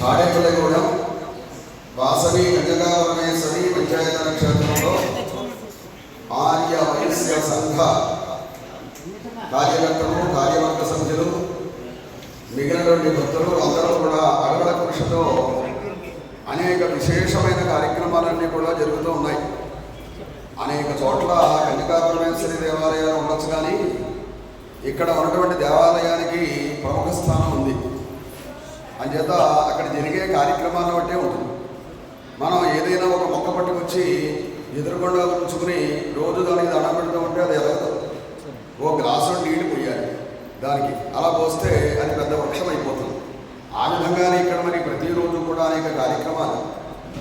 తాడేపల్లిగూడెం వాసవి గంగకాపరమేశ్వరి పంచాయతన క్షేత్రంలో ఆర్య వైశ్య సంఘ కార్యకర్తలు కార్యవర్గ సభ్యులు మిగిలినటువంటి భక్తులు అందరూ కూడా అడవుల కృషితో అనేక విశేషమైన కార్యక్రమాలన్నీ కూడా జరుగుతూ ఉన్నాయి. అనేక చోట్ల కన్యకాపరమేశ్వరి దేవాలయాలు ఉండొచ్చు కానీ ఇక్కడ ఉన్నటువంటి దేవాలయానికి ప్రముఖ స్థానం ఉంది. అంచేత అక్కడ జరిగే కార్యక్రమాలను బట్టే ఉంటుంది. మనం ఏదైనా ఒక మొక్క పట్టుకొచ్చి ఎదురుకొండ ఉంచుకుని రోజు దానికి దండం పెడుతూ ఉంటే అది ఎదగదు ఓ గ్లాసు నీళ్ళు పోయాలి దానికి. అలా పోస్తే అది పెద్ద వృక్షం అయిపోతుంది ఆ విధంగానే ఇక్కడ మరి ప్రతిరోజు కూడా అనేక కార్యక్రమాలు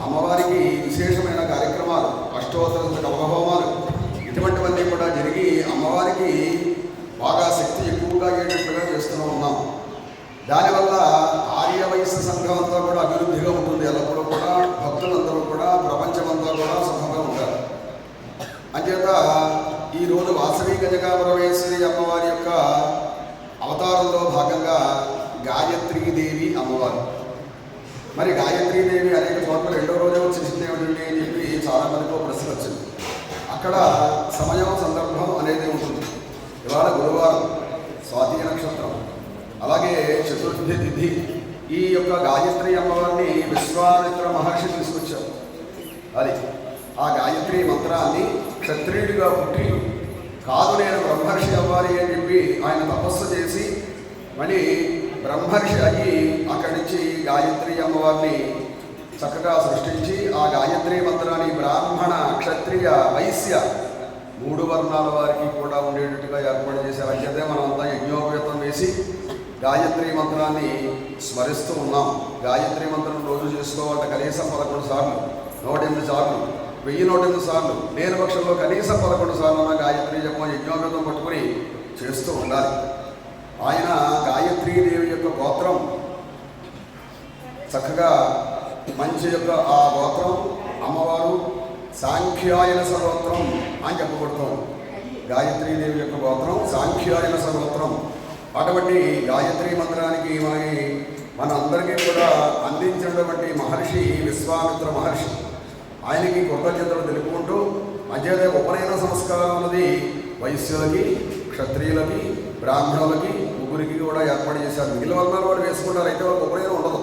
అమ్మవారికి విశేషమైన కార్యక్రమాలు అష్టోత్తర కవహోమాలు ఇటువంటివన్నీ కూడా జరిగి అమ్మవారికి బాగా శక్తి ఎక్కువగా అయ్యేటట్టుగా చేస్తూ ఉన్నాం దానివల్ల ఆర్య వయస్సు సంఘం అంతా కూడా అభివృద్ధిగా ఉంటుంది. ఎల్లప్పుడూ కూడా భక్తులందరూ కూడా ప్రపంచమంతా కూడా సుఖంగా ఉంటారు. అంచేత ఈరోజు వాసవి గజకాపరమేశ్వరి అమ్మవారి యొక్క అవతారంలో భాగంగా గాయత్రీదేవి అమ్మవారు. మరి గాయత్రీదేవి అనేక చోట్ల రెండో రోజే వచ్చేసింది ఏమిటండి అని చెప్పి చాలా మందికి ప్రశ్న వచ్చింది. అక్కడ సమయం సందర్భం అనేది ఉంటుంది. ఇవాళ గురువారం స్వాతి నక్షత్రం. అలాగే చతుర్థి తిథి. ఈ యొక్క గాయత్రి అమ్మవారిని విశ్వామిత్ర మహర్షి తీసుకొచ్చారు. అది ఆ గాయత్రి మంత్రాన్ని క్షత్రియుడిగా పుట్టి కాదు నేను బ్రహ్మర్షి అవ్వాలి అని చెప్పి ఆయన తపస్సు చేసి మళ్ళీ బ్రహ్మర్షి అయ్యి అక్కడి నుంచి గాయత్రి అమ్మవారిని చక్కగా సృష్టించి ఆ గాయత్రి మంత్రాన్ని బ్రాహ్మణ క్షత్రియ వైశ్య మూడు వర్ణాల వారికి కూడా ఉండేటట్టుగా ఏర్పాటు చేశారు. అంచేతే మనం అంతా యజ్ఞోపేతం వేసి గాయత్రి మంత్రాన్ని స్మరిస్తూ ఉన్నాం. గాయత్రి మంత్రం రోజు చేసుకోవాలంటే కనీసం పదకొండు సార్లు నూట ఎనిమిది సార్లు వెయ్యి నూట ఎనిమిది సార్లు లేని పక్షంలో కనీసం పదకొండు సార్లు ఉన్న గాయత్రి జపం యజ్ఞోపేతం పట్టుకుని చేస్తూ ఉండాలి. ఆయన గాయత్రీదేవి యొక్క గోత్రం. చక్కగా మంచి యొక్క ఆ గోత్రం అమ్మవారు సాంఖ్యాయన సర్వోత్రం అని చెప్పబడుతోంది. గాయత్రీదేవి యొక్క గోత్రం సాంఖ్యాయన సర్వోత్రం. అటువంటి గాయత్రి మంత్రానికి మనకి మన అందరికీ కూడా అందించినటువంటి మహర్షి విశ్వామిత్ర మహర్షి. ఆయనకి కృతజ్ఞతలు తెలుపుకుంటూ మధ్యదే ఉపనయన సంస్కారం అన్నది వైశ్యులకి క్షత్రియులకి బ్రాహ్మణులకి ముగ్గురికి కూడా ఏర్పాటు చేశారు. మిగిలిన వర్ణాలు వాళ్ళు వేసుకుంటారు అయితే వాళ్ళకి ఉపనయనం ఉండదు.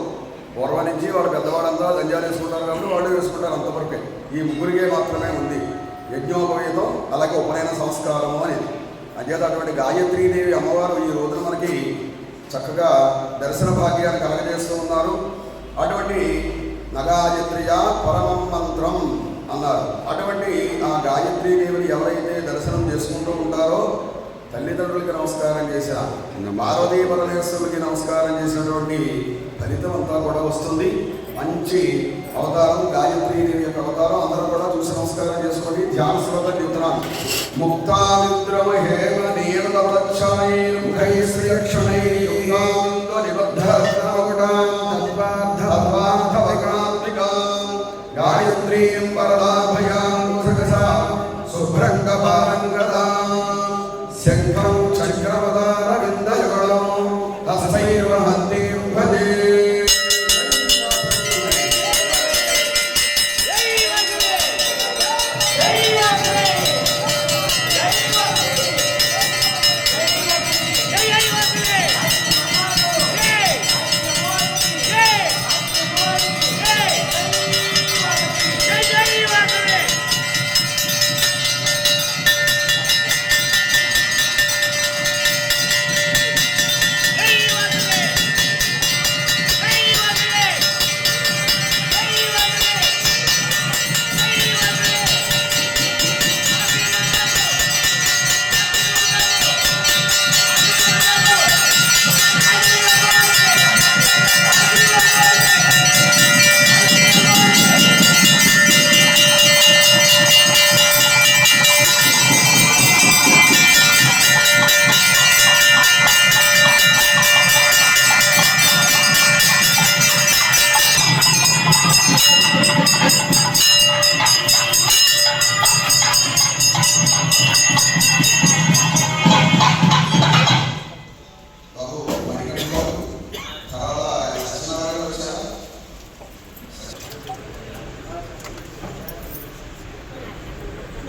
పూర్వం నుంచి వాళ్ళు పెద్దవాళ్ళంతా దంజాలు వేసుకుంటారు కాబట్టి వాళ్ళు వేసుకుంటారు అంతవరకే. ఈ ముగ్గురికే మాత్రమే ఉంది యజ్ఞోపవేతం అలాగే ఉపనయన సంస్కారము అనేది. అంచేత అటువంటి గాయత్రీదేవి అమ్మవారు ఈ రోజున మనకి చక్కగా దర్శన భాగ్యాన్ని కలగజేస్తూ ఉన్నారు. అటువంటి నగాయత్రియ పరమం మంత్రం అన్నారు. అటువంటి ఆ గాయత్రీదేవిని ఎవరైతే దర్శనం చేసుకుంటూ ఉంటారో తల్లిదండ్రులకి నమస్కారం చేసిన పార్వతీ పరమేశ్వరులకి నమస్కారం చేసినటువంటి ఫలితం అంతా కూడా వస్తుంది. మంచి అవతారం గాయత్రీదేవి యొక్క అవతారం అందరూ కూడా చూసి నమస్కారం చేసుకోండి. ధ్యాన శ్రోత ముక్తా 사람 자립 결합하는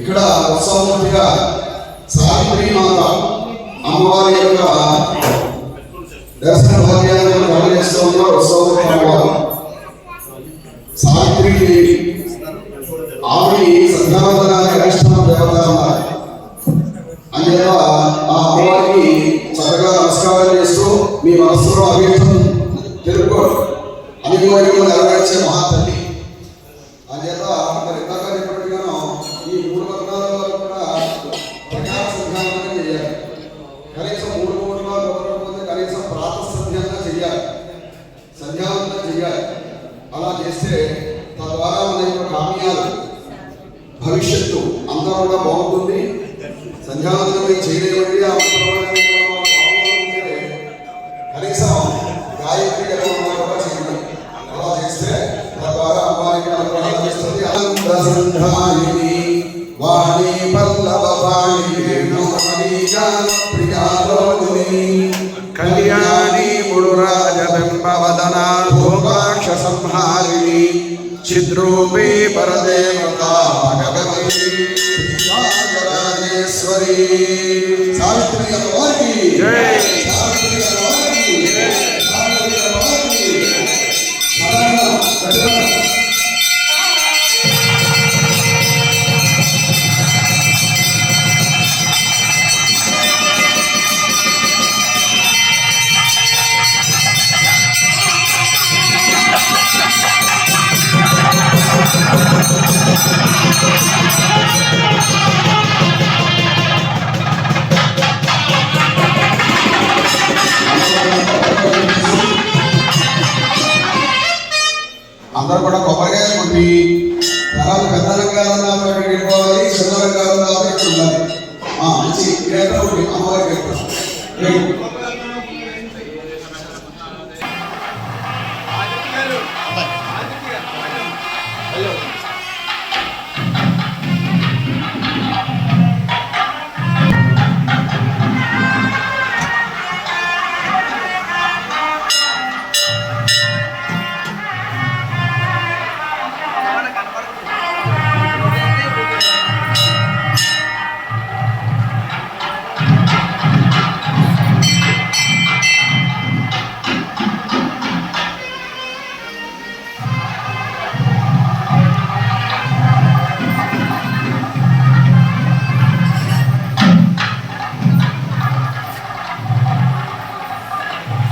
ఇక్కడ ఉత్సవమూర్తిగా సావిత్రి మాత అమ్మవారి యొక్క దర్శన భాగ్యాన్ని గమనిస్తూ ఉన్నారు ఉత్సవమూర్తి అమ్మవారు. సావిత్రి ఆమె సంధ్యావందనానికి అధిష్టాన దేవత అన్నారు అందుచేత ఆ అమ్మవారికి చక్కగా నమస్కారం చేస్తూ మీ మనస్సులో అభీష్టం తెలుపుకోండి అనుకోని నెరవేర్చే మహాతల్లి. అందువల్ల మరి ఇందాక ఈ మూడు పథకాల వల్ల కూడా ప్రకాశ సంధ్యావందనం చేయాలి. కనీసం మూడు కోట్ల కుదరకపోతే కనీసం ప్రాతః సంధ్యావందనం చేయాలి. సంధ్యావందనం చేయాలి. అలా చేస్తే తద్వారా మన యొక్క కామ్యాలు భవిష్యత్తు అంతా కూడా బాగుంటుంది. సంధ్యావందనం చేయలేమండి ఆ కనీసం గాయత్రి కూడా చేయండి. అలా చేస్తే తద్వారా అమ్మాయికి అనుగ్రహం చేస్తుంది అనంత సంధాయిని వాణి పల్లవ వాణి వేణుమణి జాన ప్రియాలోని కళ్యాణి ముడురాజబింబవదన భోగాక్ష సంహారిణి. చిద్రూపే పరదేవత భగవతి. సావిత్రి సావిత్రి అమ్మవారికి అందరూ కూడా కొబ్బరికాయలు కొట్టి తర్వాత పెద్ద రంగాలు వెళ్ళిపోవాలి చిన్న రంగాలు ఉన్నప్పుడు ఇక్కడ ఉండాలి మంచి కేంద్రం ఒకటి అమ్మవారికి వెళ్తాం